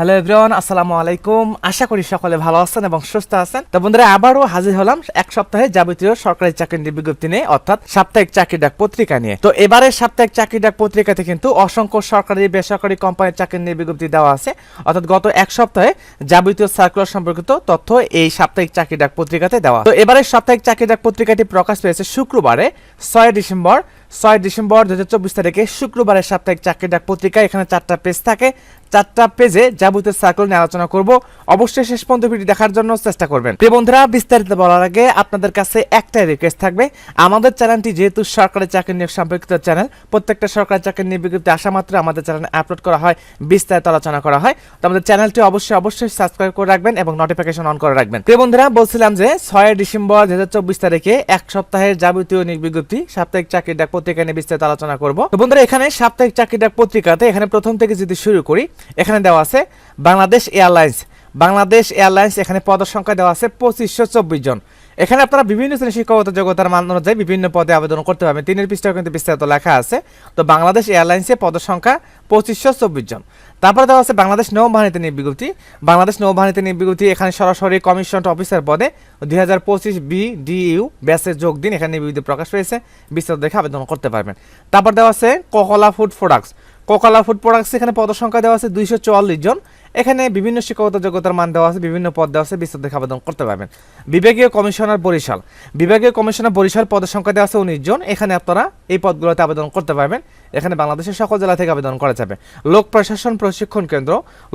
Hello everyone, আসসালামু আলাইকুম। আশা করি সকলে ভালো আছেন এবং সুস্থ আছেন। তো বন্ধুরা, আবারও হাজির হলাম এক সপ্তাহে যাবতীয় সরকারি চাকরির বিজ্ঞপ্তি নিয়ে, অর্থাৎ সাপ্তাহিক চাকরি ডাক পত্রিকা নিয়ে। তো এবারে সাপ্তাহিক চাকরি ডাক পত্রিকাতে কিন্তু অসংখ্য সরকারি, বেসরকারি কোম্পানির চাকরি নিয়ে বিজ্ঞপ্তি দেওয়া আছে। অর্থাৎ গত এক সপ্তাহে যাবতীয় সার্কুলার সম্পর্কিত তথ্য এই সাপ্তাহিক চাকরি ডাক পত্রিকাতে দেওয়া। তো এবারে সাপ্তাহিক চাকরি ডাক পত্রিকাটি প্রকাশ পেয়েছে শুক্রবারে, ছয় ডিসেম্বর ছয় ডিসেম্বর দু হাজার চব্বিশ তারিখে শুক্রবারের সাপ্তাহিক চাকরি ডাক পত্রিকা এখানে চারটা পেজ থাকে। চারটা পেজে যাবতীয় সার্কেল নিয়ে আলোচনা করব। অবশ্যই শেষ পর্যন্ত ভিডিও দেখার জন্য চেষ্টা করবেন। প্রিয় বন্ধুরা, বিস্তারিত বলার আগে আপনাদের কাছে একটাই রিকোয়েস্ট থাকবে। আমাদের চ্যানেলটি যেহেতু সরকারি চাকরি নিয়োগ সম্পর্কিত চ্যানেল, প্রত্যেকটা সরকারি চাকরি নিয়োগ বিজ্ঞপ্তি আসা মাত্র আমাদের চ্যানেলে আপলোড করা হয়, বিস্তারিত আলোচনা করা হয়। তো আমাদের চ্যানেলটি অবশ্যই অবশ্যই সাবস্ক্রাইব করে রাখবেন এবং নোটিফিকেশন অন করে রাখবেন। প্রিয় বন্ধুরা, বলছিলাম যে ছয় ডিসেম্বর দু হাজার চব্বিশ তারিখে এক সপ্তাহের যাবতীয় নিয়োগ বিজ্ঞপ্তি, সাপ্তাহিক চাকরি ডাক পত্রিকা নিয়ে বিস্তারিত আলোচনা করব। তো বন্ধুরা, এখানে সাপ্তাহিক চাকরি ডাক পত্রিকাতে এখানে প্রথম থেকে যদি শুরু করি, এখানে দেওয়া আছে বাংলাদেশ এয়ারলাইন্স। বাংলাদেশ এয়ারলাইন্স এখানে পদের সংখ্যা দেওয়া আছে পঁচিশশো চব্বিশ জন। এখানে আপনারা বিভিন্ন শ্রেণি শিক্ষকতা যোগ্যতার মান অনুযায়ী বিভিন্ন পদে আবেদন করতে পারবেন। তিনের পৃষ্ঠাও কিন্তু বিস্তারিত লেখা আছে। তো বাংলাদেশ এয়ারলাইন্সে পদের সংখ্যা পঁচিশশো চব্বিশ জন। তারপরে দেওয়া আছে বাংলাদেশ নৌবাহিনীতে নিয়োগ বিজ্ঞপ্তি। বাংলাদেশ নৌবাহিনীতে নিয়োগ বিজ্ঞপ্তি এখানে সরাসরি কমিশন অফিসার পদে দুই হাজার পঁচিশ বি ডিইউ ব্যাসে যোগ দিন এখানে বিজ্ঞপ্তি প্রকাশ পেয়েছে। বিস্তারিত দেখে আবেদন করতে পারবেন। তারপর দেওয়া আছে Kokola food products. Kokola food products এখানে পদ সংখ্যা দেওয়া আছে দুইশো চুয়াল্লিশ জন। এখানে বিভিন্ন শিক্ষকত যোগ্যতার মান দেওয়া আছে, বিভিন্ন পদ দেওয়া আছে, বিস্তারিত আবেদন করতে পারবেন। বিভাগীয় কমিশনার বরিশাল। বিভাগীয় কমিশনার বরিশাল পদের সংখ্যা দেওয়া আছে উনিশ জন। এখানে আপনারা এই পদগুলোতে আবেদন করতে পারবেন। এখানে বাংলাদেশের সকল জেলা থেকে আবেদন করা যাবে। লোক প্রশাসন প্রশিক্ষণ কেন্দ্র।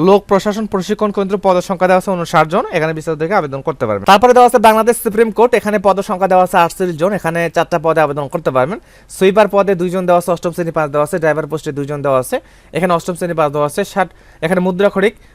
লোক প্রশাসন প্রশিক্ষণ কেন্দ্র পদের সংখ্যা দেওয়া আছে উনষাট জন। এখানে বিস্তারিত দেখে আবেদন করতে পারবেন। তারপরে দেওয়া আছে বাংলাদেশ সুপ্রিম কোর্ট। এখানে পদের সংখ্যা দেওয়া আছে আটচল্লিশ জন। এখানে চারটা পদে আবেদন করতে পারবেন। সুইপার পদে দুইজন দেওয়া আছে, অষ্টম শ্রেণি পাস দেওয়া আছে, ড্রাইভার পোস্টে দুইজন দেওয়া আছে। এখানে অষ্টম শ্রেণি পাস দেওয়া আছে, ষাট। এখানে মুদ্রা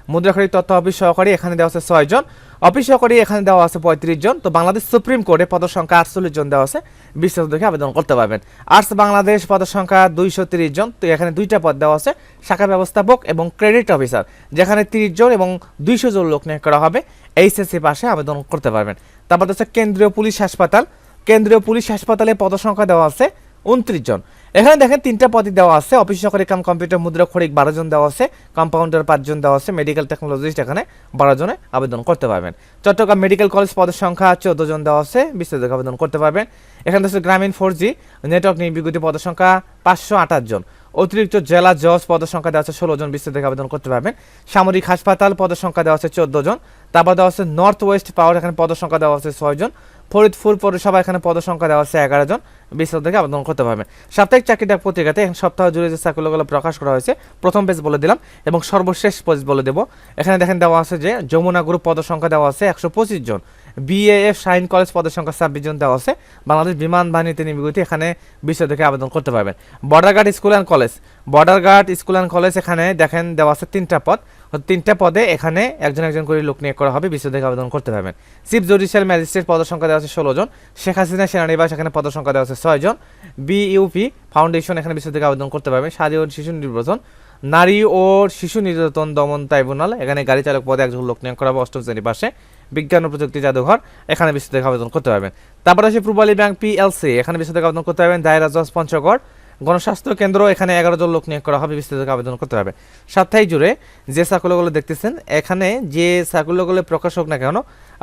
খড়িক মুদ্রা তথ্য অফিস সহকারী, এখানে দেওয়া আছে ছয় জন। অফিস সহকারী, এখানে দেওয়া আছে পঁয়ত্রিশ জন। তো বাংলাদেশ সুপ্রিম কোর্টে পদের সংখ্যা আটচল্লিশ জন দেওয়া আছে। বিস্তারিত দেখে আবেদন করতে পারবেন। আর্টস বাংলাদেশ পদের সংখ্যা দুইশো তিরিশ জন। তো এখানে দুইটা পদ দেওয়া আছে, শাখা ব্যবস্থাপক এবং ক্রেডিট অফিসার। যেখানে তিরিশ জন এবং দুইশো জন লোক নিয়োগ করা হবে। এইচএসসি পাশে আবেদন করতে পারবেন। তারপর হচ্ছে কেন্দ্রীয় পুলিশ হাসপাতাল। কেন্দ্রীয় পুলিশ হাসপাতালে পদ সংখ্যা দেওয়া আছে উনত্রিশ জন। এখানে দেখেন তিনটা পদই দেওয়া আছে। অফিস সহকারী কাম কম্পিউটার মুদ্রা খড়িক বারো জন দেওয়া আছে। কম্পাউন্ডার পাঁচজন দেওয়া আছে। মেডিকেল টেকনোলজিস্ট এখানে বারো জনে আবেদন করতে পারবেন। চট্টগ্রাম মেডিকেল কলেজ পদের সংখ্যা চোদ্দ জন দেওয়া আছে। বিস্তারিত আবেদন করতে পারবেন। এখানে হচ্ছে গ্রামীণ ফোর জি নেটওয়ার্ক বিজ্ঞপ্তি পদের সংখ্যা পাঁচশো আঠাশ জন। অতিরিক্ত জেলা জজ পদের সংখ্যা দেওয়া আছে ষোলো জন। বিস্তারিত আবেদন করতে পারবেন। সামরিক হাসপাতাল পদের সংখ্যা দেওয়া আছে চোদ্দ জন। তারপর দেওয়া আছে নর্থ ওয়েস্ট পাওয়ার এখানে পদের সংখ্যা দেওয়া আছে ছয় জন। ফরিদপুর পৌরসভা এখানে পদ সংখ্যা দেওয়া আছে এগারো জন। বিস্তারিত থেকে আবেদন করতে পারবেন। সাপ্তাহিক চাকরি ডাক পত্রিকাতে সপ্তাহ জুড়ে যে চাকরিগুলো প্রকাশ করা হয়েছে, প্রথম পেজ বলে দিলাম এবং সর্বশেষ পেজ বলে দেবো। এখানে দেখেন দেওয়া আছে যে, যমুনা গ্রুপ পদ সংখ্যা দেওয়া আছে একশো পঁচিশ জন। বিএএফ শাইন কলেজ পদের সংখ্যা ছাব্বিশ জন দেওয়া আছে। বাংলাদেশ বিমান বাহিনীতে নিবিগতি এখানে বিষয় থেকে আবেদন করতে পারবেন। Border guard school and college border guard school and college এখানে দেখেন দেওয়া আছে তিনটা পদ। তিনটা পদে এখানে একজন একজন করে লোক নিয়োগ করা হবে থেকে আবেদন করতে পারবেন। চিফ জুডিশিয়াল ম্যাজিস্ট্রেট পদের সংখ্যা দেওয়া আছে ষোলো জন শেখ হাসিনা সেনানিবাস এখানে পদের সংখ্যা দেওয়া আছে ছয় জন বিইউপি ফাউন্ডেশন এখানে থেকে আবেদন করতে পারবেন স্বাধী ও শিশু নির্বাচন নারী ও শিশু নির্যাতন দমন ট্রাইব্যুনাল, এখানে গাড়ি চালক পদে একজন লোক নিয়োগ করা হবে, অষ্টম শ্রেণি পাশে, বিজ্ঞান ও প্রযুক্তি জাদুঘর, এখানে বিশ্ব থেকে আবেদন করতে পারবেন। তারপরে আসে পূর্বালী ব্যাংক পিএলসি এখানে বিশ্ব থেকে আবেদন করতে পারবেন দায়রা জজ পঞ্চগড় গণস্বাস্থ্য কেন্দ্র, এখানে এগারো জন লোক নিয়োগ করা হবে, বিস্তারিত আবেদন করতে হবে। সাপ্তাহিক জুড়ে যে সার্কুলারগুলো দেখতেছেন, এখানে যে সার্কুলারগুলো প্রকাশ হোক না কেন,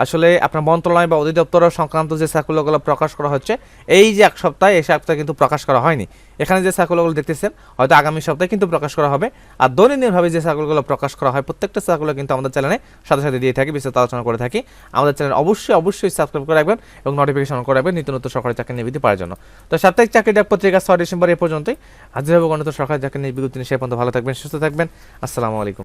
আসলে আপনার মন্ত্রণালয় বা অধিদপ্তর সংক্রান্ত যে সার্কুলারগুলো প্রকাশ করা হচ্ছে, এই যে এক সপ্তাহে, এই সপ্তাহে কিন্তু প্রকাশ করা হয়নি। এখানে যে সার্কুলারগুলো দেখতেছেন, হয়তো আগামী সপ্তাহে কিন্তু প্রকাশ করা হবে। আর দৈনন্দিনভাবে যে সার্কুলারগুলো প্রকাশ করা হয়, প্রত্যেকটা সার্কুলার কিন্তু আমাদের চ্যানেলে সাথে সাথে দিয়ে থাকি, বিস্তারিত আলোচনা করে থাকি। আমাদের চ্যানেল অবশ্যই অবশ্যই সাবস্ক্রাইব করে রাখবেন এবং নোটিফিকেশন করে রাখবেন নিত্য নতুন সরকারি চাকরি নিবৃত্তি পাওয়ার জন্য। তো সাপ্তাহিক চাকরি ডাক পত্রিকা, ছয় ডিসেম্বর পর্যন্তই। হাজির হব গণতন্ত্র সরকার যাকে নিয়ে নিয়ে সে পর্যন্ত ভালো থাকবেন, সুস্থ থাকবেন। আসসালামু আলাইকুম।